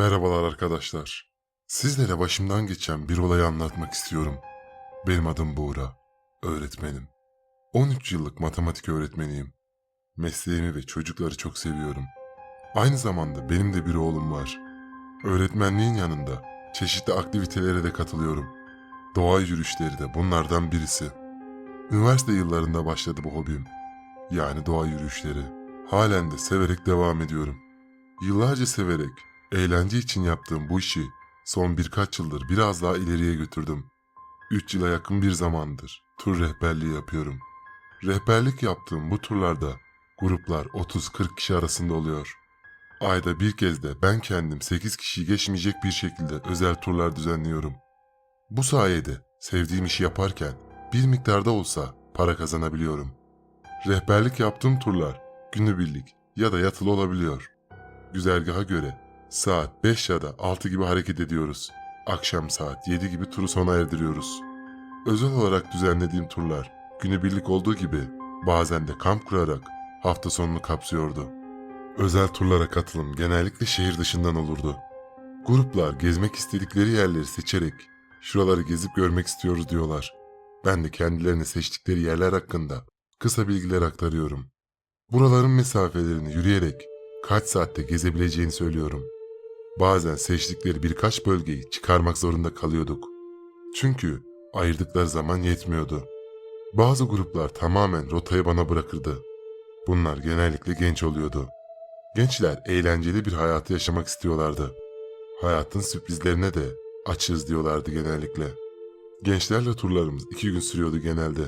Merhabalar arkadaşlar. Sizlere başımdan geçen bir olayı anlatmak istiyorum. Benim adım Buğra. Öğretmenim. 13 yıllık matematik öğretmeniyim. Mesleğimi ve çocukları çok seviyorum. Aynı zamanda benim de bir oğlum var. Öğretmenliğin yanında çeşitli aktivitelere de katılıyorum. Doğa yürüyüşleri de bunlardan birisi. Üniversite yıllarında başladı bu hobim. Yani doğa yürüyüşleri. Halen de severek devam ediyorum. Yıllarca severek, eğlence için yaptığım bu işi son birkaç yıldır biraz daha ileriye götürdüm. 3 yıla yakın bir zamandır tur rehberliği yapıyorum. Rehberlik yaptığım bu turlarda gruplar 30-40 kişi arasında oluyor. Ayda bir kez de ben kendim 8 kişiyi geçmeyecek bir şekilde özel turlar düzenliyorum. Bu sayede sevdiğim işi yaparken bir miktarda olsa para kazanabiliyorum. Rehberlik yaptığım turlar günübirlik ya da yatılı olabiliyor. Güzergaha göre saat 5 ya da 6 gibi hareket ediyoruz. Akşam saat 7 gibi turu sona erdiriyoruz. Özel olarak düzenlediğim turlar günübirlik olduğu gibi bazen de kamp kurarak hafta sonunu kapsıyordu. Özel turlara katılım genellikle şehir dışından olurdu. Gruplar gezmek istedikleri yerleri seçerek şuraları gezip görmek istiyoruz diyorlar. Ben de kendilerine seçtikleri yerler hakkında kısa bilgiler aktarıyorum. Buraların mesafelerini yürüyerek kaç saatte gezebileceğini söylüyorum. Bazen seçtikleri birkaç bölgeyi çıkarmak zorunda kalıyorduk. Çünkü ayırdıkları zaman yetmiyordu. Bazı gruplar tamamen rotayı bana bırakırdı. Bunlar genellikle genç oluyordu. Gençler eğlenceli bir hayatı yaşamak istiyorlardı. Hayatın sürprizlerine de açığız diyorlardı genellikle. Gençlerle turlarımız iki gün sürüyordu genelde.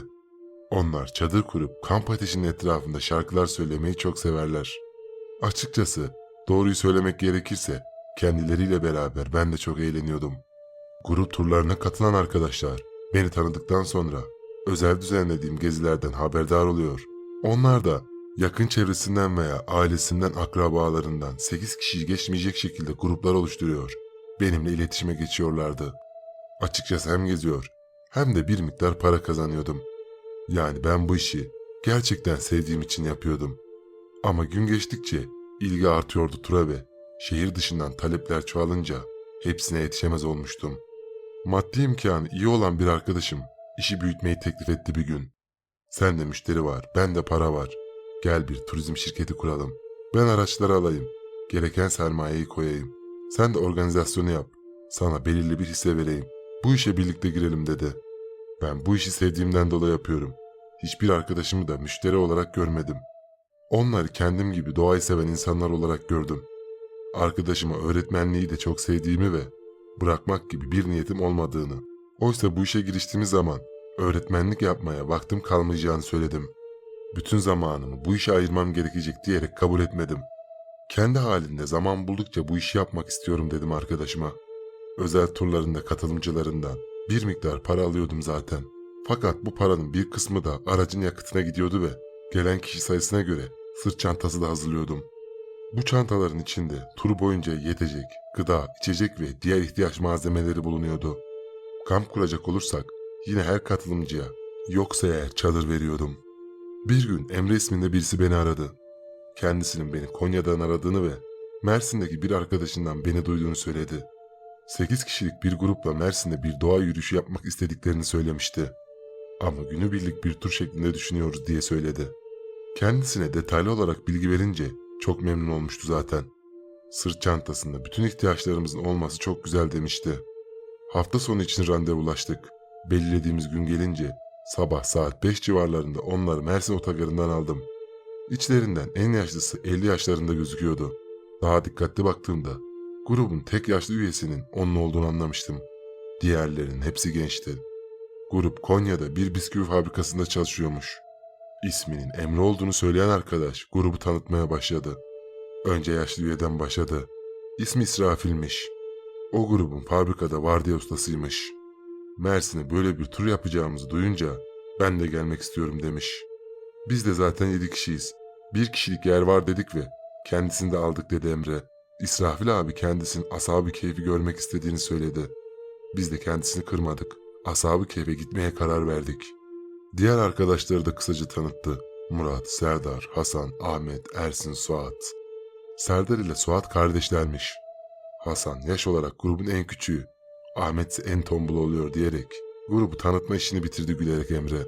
Onlar çadır kurup kamp ateşinin etrafında şarkılar söylemeyi çok severler. Açıkçası doğruyu söylemek gerekirse kendileriyle beraber ben de çok eğleniyordum. Grup turlarına katılan arkadaşlar beni tanıdıktan sonra özel düzenlediğim gezilerden haberdar oluyor. Onlar da yakın çevresinden veya ailesinden akrabalarından 8 kişiyi geçmeyecek şekilde gruplar oluşturuyor. Benimle iletişime geçiyorlardı. Açıkçası hem geziyor hem de bir miktar para kazanıyordum. Yani ben bu işi gerçekten sevdiğim için yapıyordum. Ama gün geçtikçe ilgi artıyordu tura ve şehir dışından talepler çoğalınca hepsine yetişemez olmuştum. Maddi imkanı iyi olan bir arkadaşım işi büyütmeyi teklif etti bir gün. Sen de müşteri var, ben de para var. Gel bir turizm şirketi kuralım. Ben araçları alayım. Gereken sermayeyi koyayım. Sen de organizasyonu yap. Sana belirli bir hisse vereyim. Bu işe birlikte girelim dedi. Ben bu işi sevdiğimden dolayı yapıyorum. Hiçbir arkadaşımı da müşteri olarak görmedim. Onları kendim gibi doğayı seven insanlar olarak gördüm. Arkadaşıma öğretmenliği de çok sevdiğimi ve bırakmak gibi bir niyetim olmadığını. Oysa bu işe giriştiğimiz zaman öğretmenlik yapmaya vaktim kalmayacağını söyledim. Bütün zamanımı bu işe ayırmam gerekecek diyerek kabul etmedim. Kendi halinde zaman buldukça bu işi yapmak istiyorum dedim arkadaşıma. Özel turlarında katılımcılarından bir miktar para alıyordum zaten. Fakat bu paranın bir kısmı da aracın yakıtına gidiyordu ve gelen kişi sayısına göre sırt çantası da hazırlıyordum. Bu çantaların içinde tur boyunca yetecek, gıda, içecek ve diğer ihtiyaç malzemeleri bulunuyordu. Kamp kuracak olursak yine her katılımcıya yoksa eğer çadır veriyordum. Bir gün Emre isminde birisi beni aradı. Kendisinin beni Konya'dan aradığını ve Mersin'deki bir arkadaşından beni duyduğunu söyledi. 8 kişilik bir grupla Mersin'de bir doğa yürüyüşü yapmak istediklerini söylemişti. Ama günübirlik bir tur şeklinde düşünüyoruz diye söyledi. Kendisine detaylı olarak bilgi verince çok memnun olmuştu zaten. Sırt çantasında bütün ihtiyaçlarımızın olması çok güzel demişti. Hafta sonu için randevulaştık. Belirlediğimiz gün gelince sabah saat 5 civarlarında onları Mersin otogarından aldım. İçlerinden en yaşlısı 50 yaşlarında gözüküyordu. Daha dikkatli baktığımda grubun tek yaşlı üyesinin onun olduğunu anlamıştım. Diğerlerinin hepsi gençti. Grup Konya'da bir bisküvi fabrikasında çalışıyormuş. İsminin Emre olduğunu söyleyen arkadaş grubu tanıtmaya başladı. Önce yaşlı üyeden başladı. İsmi İsrafil'miş. O grubun fabrikada vardiya ustasıymış. Mersin'e böyle bir tur yapacağımızı duyunca ben de gelmek istiyorum demiş. Biz de zaten yedi kişiyiz. Bir kişilik yer var dedik ve kendisini de aldık dedi Emre. İsrafil abi kendisinin asabı keyfi görmek istediğini söyledi. Biz de kendisini kırmadık. Asabı keyfe gitmeye karar verdik. Diğer arkadaşları da kısaca tanıttı. Murat, Serdar, Hasan, Ahmet, Ersin, Suat. Serdar ile Suat kardeşlermiş. Hasan yaş olarak grubun en küçüğü, Ahmet ise en tombul oluyor diyerek grubu tanıtma işini bitirdi gülerek Emre.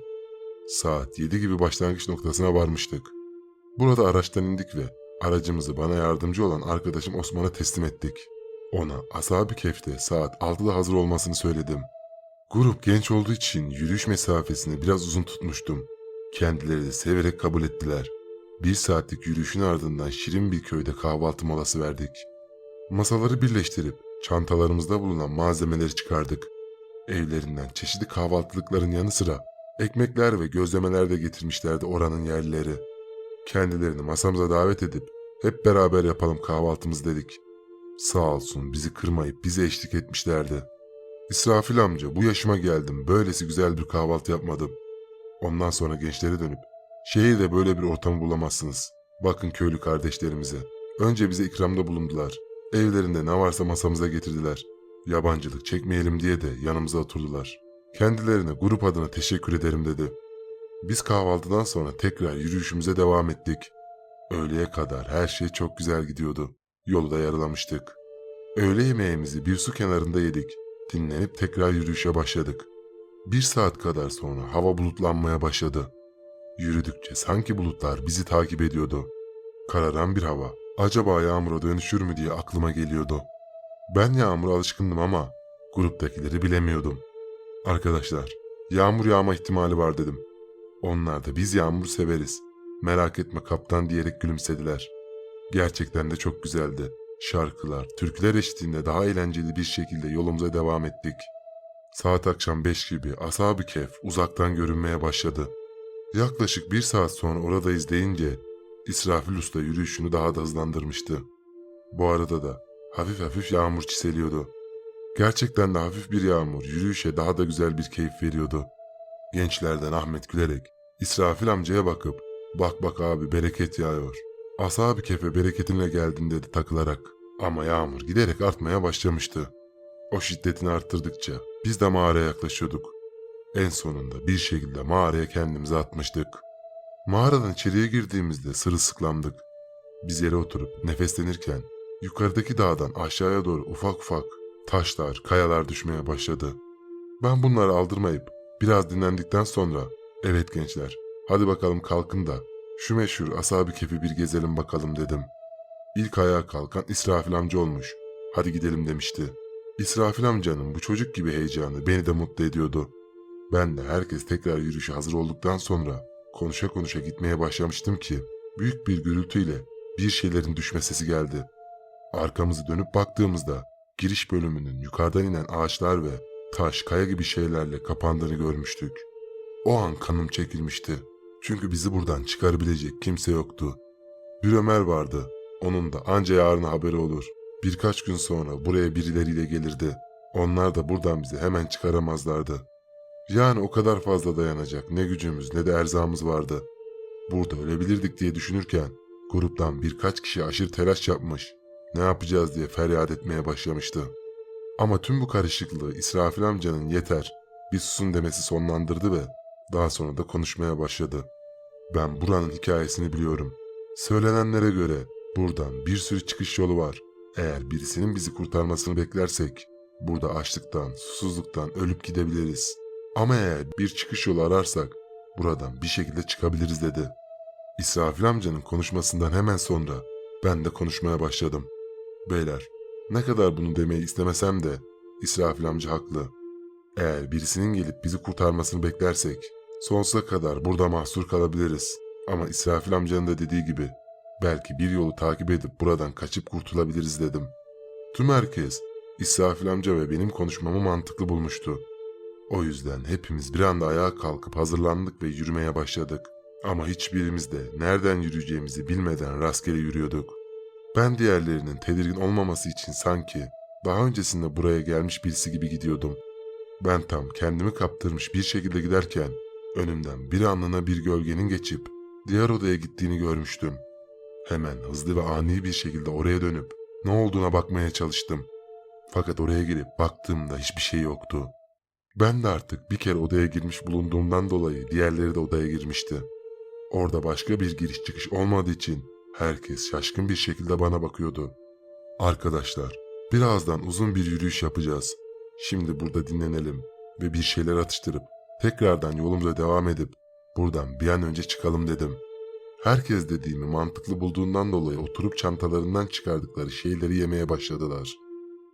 Saat 7 gibi başlangıç noktasına varmıştık. Burada araçtan indik ve aracımızı bana yardımcı olan arkadaşım Osman'a teslim ettik. Ona Asabi Kef'te saat 6'da hazır olmasını söyledim. Grup genç olduğu için yürüyüş mesafesini biraz uzun tutmuştum. Kendileri de severek kabul ettiler. Bir saatlik yürüyüşün ardından şirin bir köyde kahvaltı molası verdik. Masaları birleştirip çantalarımızda bulunan malzemeleri çıkardık. Evlerinden çeşitli kahvaltılıkların yanı sıra ekmekler ve gözlemeler de getirmişlerdi oranın yerlileri. Kendilerini masamıza davet edip hep beraber yapalım kahvaltımızı dedik. Sağ olsun bizi kırmayıp bize eşlik etmişlerdi. İsrafil amca bu yaşıma geldim böylesi güzel bir kahvaltı yapmadım. Ondan sonra gençlere dönüp şehirde böyle bir ortamı bulamazsınız. Bakın köylü kardeşlerimize. Önce bize ikramda bulundular. Evlerinde ne varsa masamıza getirdiler. Yabancılık çekmeyelim diye de yanımıza oturdular. Kendilerine grup adına teşekkür ederim dedi. Biz kahvaltıdan sonra tekrar yürüyüşümüze devam ettik. Öğleye kadar her şey çok güzel gidiyordu. Yolu da yarılamıştık. Öğle yemeğimizi bir su kenarında yedik. Dinlenip tekrar yürüyüşe başladık. Bir saat kadar sonra hava bulutlanmaya başladı. Yürüdükçe sanki bulutlar bizi takip ediyordu. Kararan bir hava. Acaba yağmura dönüşür mü diye aklıma geliyordu. Ben yağmura alışkındım ama gruptakileri bilemiyordum. Arkadaşlar, yağmur yağma ihtimali var dedim. Onlar da biz yağmur severiz. Merak etme kaptan diyerek gülümsediler. Gerçekten de çok güzeldi. Şarkılar, türküler eşliğinde daha eğlenceli bir şekilde yolumuza devam ettik. Saat akşam 5 gibi Ashab-ı Kehf uzaktan görünmeye başladı. Yaklaşık bir saat sonra oradayız deyince İsrafil Usta yürüyüşünü daha da hızlandırmıştı. Bu arada da hafif hafif yağmur çiseliyordu. Gerçekten de hafif bir yağmur yürüyüşe daha da güzel bir keyif veriyordu. Gençlerden Ahmet gülerek İsrafil amcaya bakıp bak bak abi bereket yağıyor. Ashab-ı Kehf'e bereketinle geldin dedi takılarak. Ama yağmur giderek artmaya başlamıştı. O şiddetini arttırdıkça biz de mağaraya yaklaşıyorduk. En sonunda bir şekilde mağaraya kendimizi atmıştık. Mağaradan içeriye girdiğimizde sırılsıklamdık. Biz yere oturup nefeslenirken yukarıdaki dağdan aşağıya doğru ufak ufak taşlar, kayalar düşmeye başladı. Ben bunları aldırmayıp biraz dinlendikten sonra evet gençler hadi bakalım kalkın da şu meşhur Ashab-ı Kehf'i bir gezelim bakalım dedim. İlk ayağa kalkan İsrafil amca olmuş. Hadi gidelim demişti. İsrafil amcanın bu çocuk gibi heyecanı beni de mutlu ediyordu. Ben de herkes tekrar yürüyüşe hazır olduktan sonra konuşa konuşa gitmeye başlamıştım ki büyük bir gürültüyle bir şeylerin düşme sesi geldi. Arkamızı dönüp baktığımızda giriş bölümünün yukarıdan inen ağaçlar ve taş, kaya gibi şeylerle kapandığını görmüştük. O an kanım çekilmişti. Çünkü bizi buradan çıkarabilecek kimse yoktu. Bir Ömer vardı. Onun da anca yarın haberi olur. Birkaç gün sonra buraya birileriyle gelirdi. Onlar da buradan bizi hemen çıkaramazlardı. Yani o kadar fazla dayanacak ne gücümüz ne de erzağımız vardı. Burada ölebilirdik diye düşünürken gruptan birkaç kişi aşırı telaş yapmış. Ne yapacağız diye feryat etmeye başlamıştı. Ama tüm bu karışıklığı İsrafil amcanın yeter bir susun demesi sonlandırdı ve daha sonra da konuşmaya başladı. Ben buranın hikayesini biliyorum. Söylenenlere göre buradan bir sürü çıkış yolu var. Eğer birisinin bizi kurtarmasını beklersek burada açlıktan, susuzluktan ölüp gidebiliriz. Ama eğer bir çıkış yolu ararsak buradan bir şekilde çıkabiliriz dedi. İsrafil amcanın konuşmasından hemen sonra ben de konuşmaya başladım. Beyler, ne kadar bunu demeyi istemesem de İsrafil amca haklı. Eğer birisinin gelip bizi kurtarmasını beklersek sonsuza kadar burada mahsur kalabiliriz. Ama İsrafil amcanın da dediği gibi belki bir yolu takip edip buradan kaçıp kurtulabiliriz dedim. Tüm herkes İsrafil amca ve benim konuşmamı mantıklı bulmuştu. O yüzden hepimiz bir anda ayağa kalkıp hazırlandık ve yürümeye başladık. Ama hiçbirimiz de nereden yürüyeceğimizi bilmeden rastgele yürüyorduk. Ben diğerlerinin tedirgin olmaması için sanki daha öncesinde buraya gelmiş birisi gibi gidiyordum. Ben tam kendimi kaptırmış bir şekilde giderken önümden bir anlığına bir gölgenin geçip diğer odaya gittiğini görmüştüm. Hemen hızlı ve ani bir şekilde oraya dönüp ne olduğuna bakmaya çalıştım. Fakat oraya girip baktığımda hiçbir şey yoktu. Ben de artık bir kere odaya girmiş bulunduğumdan dolayı diğerleri de odaya girmişti. Orada başka bir giriş çıkış olmadığı için herkes şaşkın bir şekilde bana bakıyordu. Arkadaşlar, Birazdan uzun bir yürüyüş yapacağız. Şimdi burada dinlenelim ve bir şeyler atıştırıp tekrardan yolumuza devam edip buradan bir an önce çıkalım dedim. Herkes dediğimi mantıklı bulduğundan dolayı oturup çantalarından çıkardıkları şeyleri yemeye başladılar.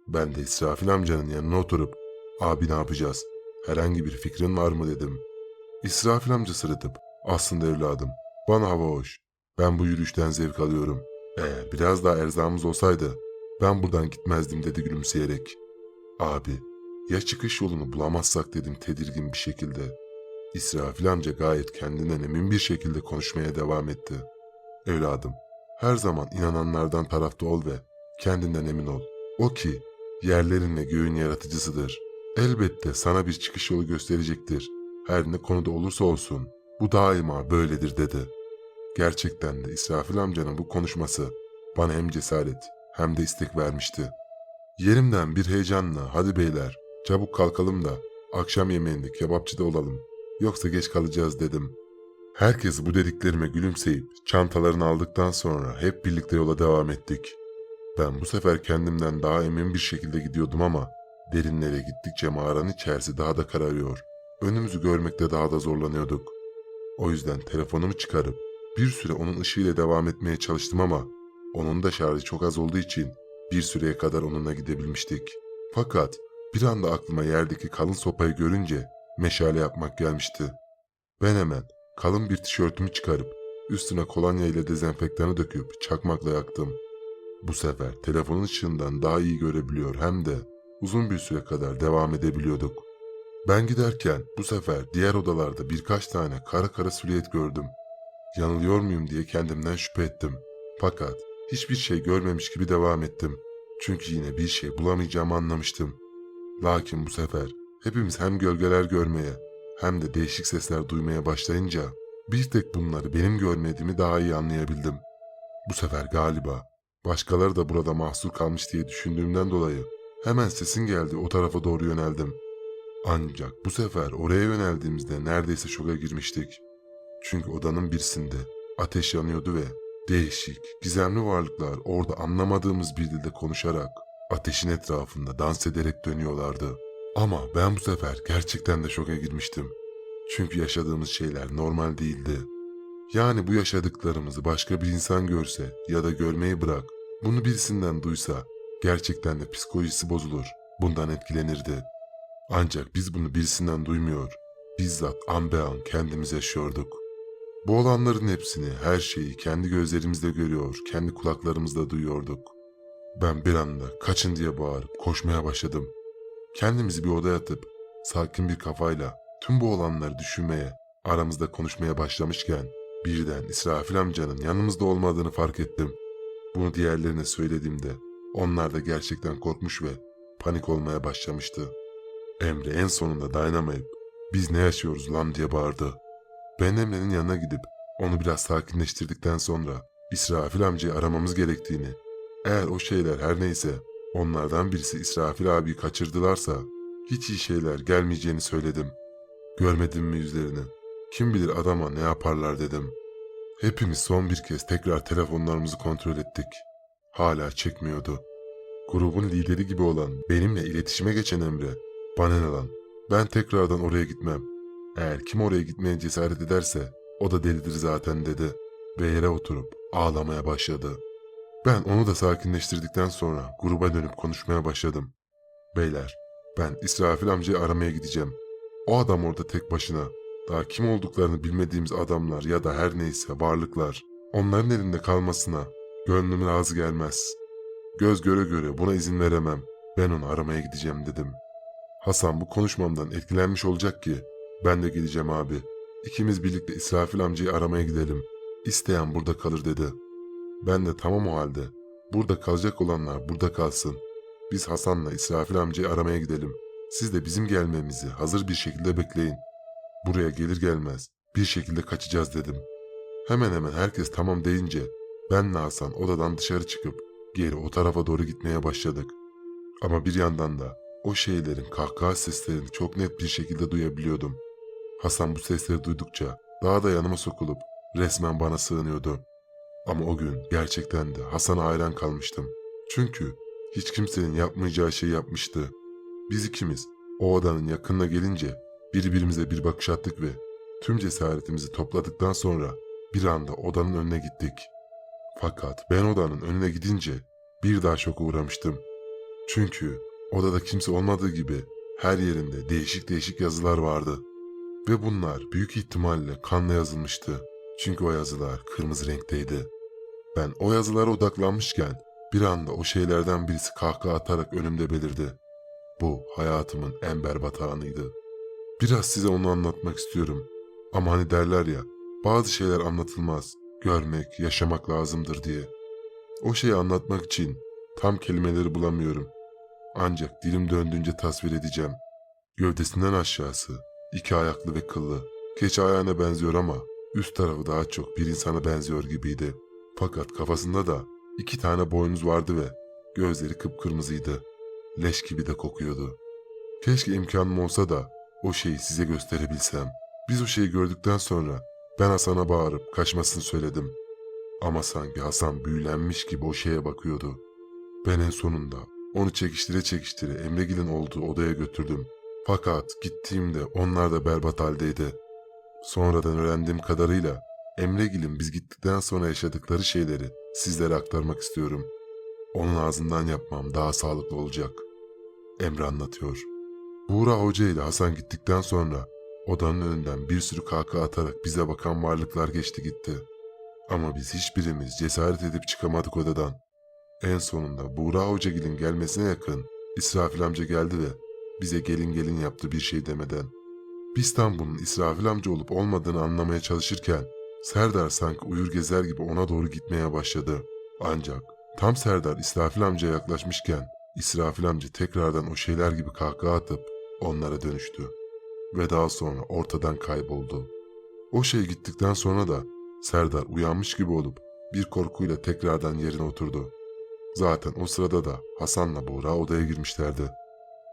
Ben de İsrafil amcanın yanına oturup abi ne yapacağız? Herhangi bir fikrin var mı dedim. İsrafil amca sırıtıp aslında evladım bana hava hoş. Ben bu yürüyüşten zevk alıyorum. Eğer biraz daha erzağımız olsaydı ben buradan gitmezdim dedi gülümseyerek. Abi ya çıkış yolunu bulamazsak dedim tedirgin bir şekilde. İsrafil amca gayet kendinden emin bir şekilde konuşmaya devam etti. Evladım, her zaman inananlardan tarafta ol ve kendinden emin ol. O ki yerlerin ve göğün yaratıcısıdır. Elbette sana bir çıkış yolu gösterecektir. Her ne konuda olursa olsun bu daima böyledir dedi. Gerçekten de İsrafil amcanın bu konuşması bana hem cesaret hem de istek vermişti. Yerimden bir heyecanla hadi beyler çabuk kalkalım da akşam yemeğinde kebapçıda olalım yoksa geç kalacağız dedim. Herkes bu dediklerime gülümseyip çantalarını aldıktan sonra hep birlikte yola devam ettik. Ben bu sefer kendimden daha emin bir şekilde gidiyordum ama derinlere gittikçe mağaranın içerisi daha da kararıyor. Önümüzü görmekte daha da zorlanıyorduk. O yüzden telefonumu çıkarıp bir süre onun ışığıyla devam etmeye çalıştım ama onun da şarjı çok az olduğu için bir süreye kadar onunla gidebilmiştik. Fakat bir anda aklıma yerdeki kalın sopayı görünce meşale yapmak gelmişti. Ben hemen kalın bir tişörtümü çıkarıp üstüne kolonya ile dezenfektanı döküp çakmakla yaktım. Bu sefer telefonun ışığından daha iyi görebiliyor hem de uzun bir süre kadar devam edebiliyorduk. Ben giderken bu sefer diğer odalarda birkaç tane kara kara silüet gördüm. Yanılıyor muyum diye kendimden şüphe ettim. Fakat hiçbir şey görmemiş gibi devam ettim. Çünkü yine bir şey bulamayacağımı anlamıştım. Lakin bu sefer hepimiz hem gölgeler görmeye hem de değişik sesler duymaya başlayınca bir tek bunları benim görmediğimi daha iyi anlayabildim. Bu sefer galiba başkaları da burada mahsur kalmış diye düşündüğümden dolayı hemen sesin geldi o tarafa doğru yöneldim. Ancak bu sefer oraya yöneldiğimizde neredeyse şoka girmiştik. Çünkü odanın birisinde ateş yanıyordu ve değişik, gizemli varlıklar orada anlamadığımız bir dilde konuşarak ateşin etrafında dans ederek dönüyorlardı. Ama ben bu sefer gerçekten de şoka girmiştim. Çünkü yaşadığımız şeyler normal değildi. Yani bu yaşadıklarımızı başka bir insan görse ya da görmeyi bırak, bunu birisinden duysa gerçekten de psikolojisi bozulur, bundan etkilenirdi. Ancak biz bunu birisinden duymuyor, bizzat an be an kendimiz yaşıyorduk. Bu olanların hepsini, her şeyi kendi gözlerimizle görüyor, kendi kulaklarımızla duyuyorduk. Ben bir anda kaçın diye bağırıp koşmaya başladım. Kendimizi bir odaya atıp sakin bir kafayla tüm bu olanları düşünmeye, aramızda konuşmaya başlamışken birden İsrafil amcanın yanımızda olmadığını fark ettim. Bunu diğerlerine söylediğimde onlar da gerçekten korkmuş ve panik olmaya başlamıştı. Emre en sonunda dayanamayıp biz ne yaşıyoruz lan diye bağırdı. Ben Emre'nin yanına gidip onu biraz sakinleştirdikten sonra İsrafil amcayı aramamız gerektiğini, eğer o şeyler her neyse onlardan birisi İsrafil abiyi kaçırdılarsa hiç iyi şeyler gelmeyeceğini söyledim. Görmedim mi yüzlerini? Kim bilir adama ne yaparlar dedim. Hepimiz son bir kez tekrar telefonlarımızı kontrol ettik. Hala çekmiyordu. Grubun lideri gibi olan benimle iletişime geçen Emre, bana ne lan, ben tekrardan oraya gitmem. Eğer kim oraya gitmeye cesaret ederse o da delidir zaten dedi ve yere oturup ağlamaya başladı. Ben onu da sakinleştirdikten sonra gruba dönüp konuşmaya başladım. Beyler, ben İsrafil amcayı aramaya gideceğim. O adam orada tek başına. Daha kim olduklarını bilmediğimiz adamlar ya da her neyse varlıklar. Onların elinde kalmasına gönlüm razı gelmez. Göz göre göre buna izin veremem. Ben onu aramaya gideceğim dedim. Hasan bu konuşmamdan etkilenmiş olacak ki ben de gideceğim abi. İkimiz birlikte İsrafil amcayı aramaya gidelim. İsteyen burada kalır dedi. Ben de tamam o halde. Burada kalacak olanlar burada kalsın. Biz Hasan'la İsrafil amcayı aramaya gidelim. Siz de bizim gelmemizi hazır bir şekilde bekleyin. Buraya gelir gelmez bir şekilde kaçacağız dedim. Hemen hemen herkes tamam deyince benle Hasan odadan dışarı çıkıp geri o tarafa doğru gitmeye başladık. Ama bir yandan da o şeylerin kahkaha seslerini çok net bir şekilde duyabiliyordum. Hasan bu sesleri duydukça daha da yanıma sokulup resmen bana sığınıyordu. Ama o gün gerçekten de Hasan'a hayran kalmıştım. Çünkü hiç kimsenin yapmayacağı şey yapmıştı. Biz ikimiz o odanın yakınına gelince birbirimize bir bakış attık ve tüm cesaretimizi topladıktan sonra bir anda odanın önüne gittik. Fakat ben odanın önüne gidince bir daha şoka uğramıştım. Çünkü odada kimse olmadığı gibi her yerinde değişik değişik yazılar vardı. Ve bunlar büyük ihtimalle kanla yazılmıştı. Çünkü o yazılar kırmızı renkteydi. Ben o yazılara odaklanmışken bir anda o şeylerden birisi kahkaha atarak önümde belirdi. Bu hayatımın en berbat anıydı. Biraz size onu anlatmak istiyorum. Ama hani derler ya, bazı şeyler anlatılmaz, görmek, yaşamak lazımdır diye. O şeyi anlatmak için tam kelimeleri bulamıyorum. Ancak dilim döndüğünce tasvir edeceğim. Gövdesinden aşağısı, iki ayaklı ve kıllı. Keçi ayağına benziyor ama üst tarafı daha çok bir insana benziyor gibiydi. Fakat kafasında da iki tane boynuz vardı ve gözleri kıpkırmızıydı. Leş gibi de kokuyordu. Keşke imkanım olsa da o şeyi size gösterebilsem. Biz o şeyi gördükten sonra ben Hasan'a bağırıp kaçmasını söyledim. Ama sanki Hasan büyülenmiş gibi o şeye bakıyordu. Ben en sonunda onu çekiştire çekiştire Emregil'in olduğu odaya götürdüm. Fakat gittiğimde onlar da berbat haldeydi. Sonradan öğrendiğim kadarıyla Emregil'in biz gittikten sonra yaşadıkları şeyleri sizlere aktarmak istiyorum. Onun ağzından yapmam daha sağlıklı olacak. Emre anlatıyor. Buğra Hoca ile Hasan gittikten sonra odanın önünden bir sürü kahkaha atarak bize bakan varlıklar geçti gitti. Ama biz hiçbirimiz cesaret edip çıkamadık odadan. En sonunda Buğra Hocagil'in gelmesine yakın İsrafil amca geldi ve bize gelin gelin yaptı bir şey demeden. Biz tam bunun İsrafil amca olup olmadığını anlamaya çalışırken Serdar sanki uyur gezer gibi ona doğru gitmeye başladı. Ancak tam Serdar İsrafil amcaya yaklaşmışken İsrafil amca tekrardan o şeyler gibi kahkaha atıp onlara dönüştü. Ve daha sonra ortadan kayboldu. O şey gittikten sonra da Serdar uyanmış gibi olup bir korkuyla tekrardan yerine oturdu. Zaten o sırada da Hasan'la Buğra odaya girmişlerdi.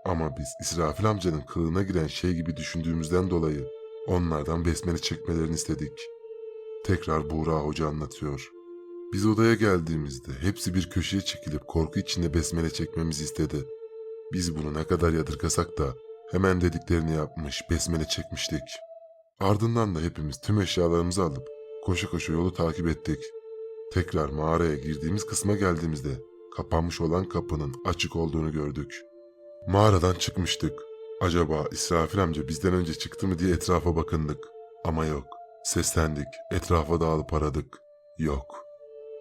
Ama biz İsrafil amcanın kılığına giren şey gibi düşündüğümüzden dolayı onlardan besmele çekmelerini istedik. Tekrar Buğra Hoca anlatıyor. Biz odaya geldiğimizde hepsi bir köşeye çekilip korku içinde besmele çekmemizi istedi. Biz bunu ne kadar yadırgasak da hemen dediklerini yapmış, besmele çekmiştik. Ardından da hepimiz tüm eşyalarımızı alıp koşu koşu yolu takip ettik. Tekrar mağaraya girdiğimiz kısma geldiğimizde kapanmış olan kapının açık olduğunu gördük. Mağaradan çıkmıştık. Acaba İsrafil amca bizden önce çıktı mı diye etrafa bakındık. Ama yok. Seslendik, etrafa dağılıp aradık. Yok.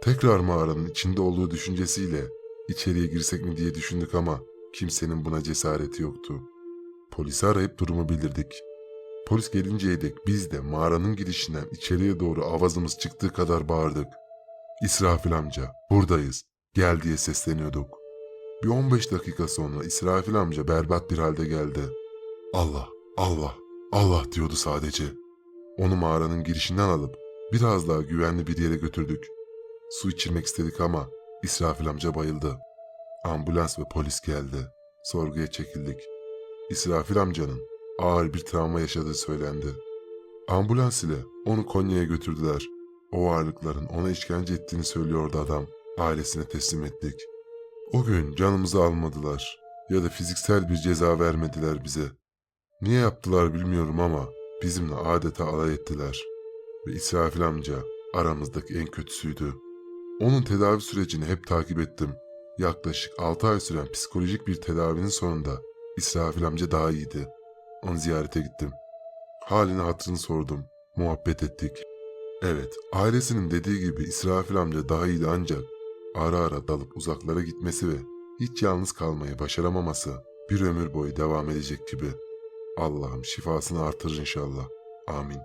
Tekrar mağaranın içinde olduğu düşüncesiyle içeriye girsek mi diye düşündük ama kimsenin buna cesareti yoktu. Polisi arayıp durumu bildirdik. Polis gelinceye dek biz de mağaranın girişinden içeriye doğru avazımız çıktığı kadar bağırdık. İsrafil amca, buradayız. Gel diye sesleniyorduk. Bir 15 dakika sonra İsrafil amca berbat bir halde geldi. Allah, Allah, Allah diyordu sadece. Onu mağaranın girişinden alıp biraz daha güvenli bir yere götürdük. Su içirmek istedik ama İsrafil amca bayıldı. Ambulans ve polis geldi. Sorguya çekildik. İsrafil amcanın ağır bir travma yaşadığı söylendi. Ambulans ile onu Konya'ya götürdüler. O varlıkların ona işkence ettiğini söylüyordu adam. Ailesine teslim ettik. O gün canımızı almadılar ya da fiziksel bir ceza vermediler bize. Niye yaptılar bilmiyorum ama bizimle adeta alay ettiler. Ve İsrafil amca aramızdaki en kötüsüydü. Onun tedavi sürecini hep takip ettim. Yaklaşık 6 ay süren psikolojik bir tedavinin sonunda İsrafil amca daha iyiydi. Onu ziyarete gittim. Halini hatırını sordum. Muhabbet ettik. Evet, ailesinin dediği gibi İsrafil amca daha iyiydi ancak ara ara dalıp uzaklara gitmesi ve hiç yalnız kalmayı başaramaması bir ömür boyu devam edecek gibi. Allah'ım şifasını artırır inşallah. Amin.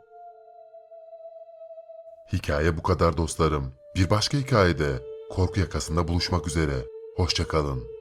Hikaye bu kadar dostlarım. Bir başka hikayede korku yakasında buluşmak üzere. Hoşçakalın.